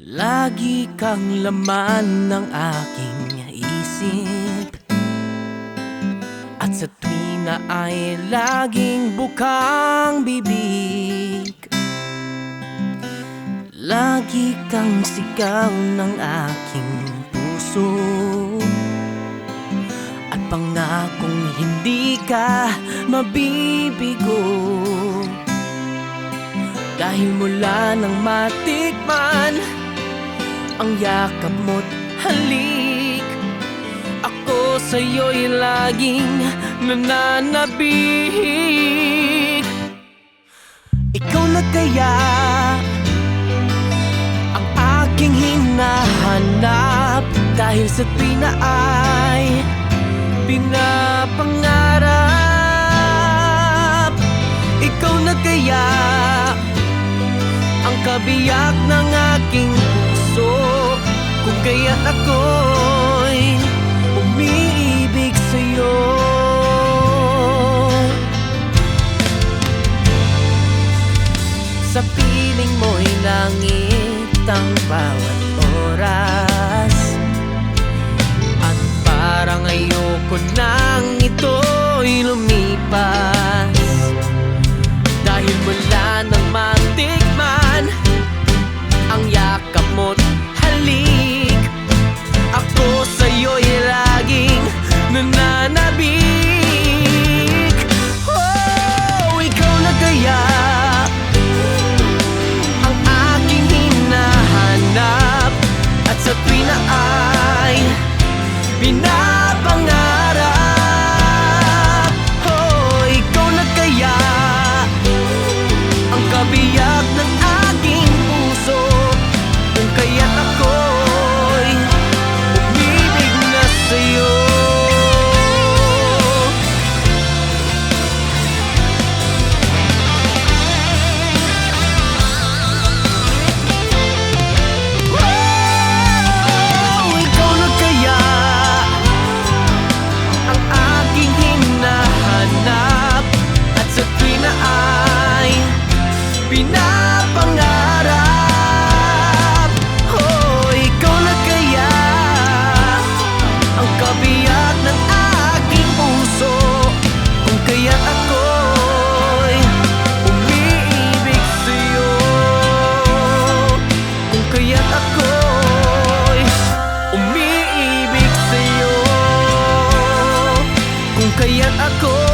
Lagi kang laman ng aking isip. At sa tuwina ay laging bukang bibig. Lagi kang sigaw ng aking puso. At pangakong hindi ka mabibigo. Dahil mula nang matikman Ang yakap mo't halik Ako sa'yo'y laging nananabik Ikaw na kaya ang aking hinahanap. Dahil sa tuwi na ay pinapangarap. Ikaw na kaya ang kabiyak ng aking kaya ako'y umiibig sa'yo. Sa piling mo'y langit ang bawat oras nananabik Oh, ikaw na kaya ang aking hinahanap. At sa tuwi na ay pinapangarap. Oh, na kaya Ang kabiyak ako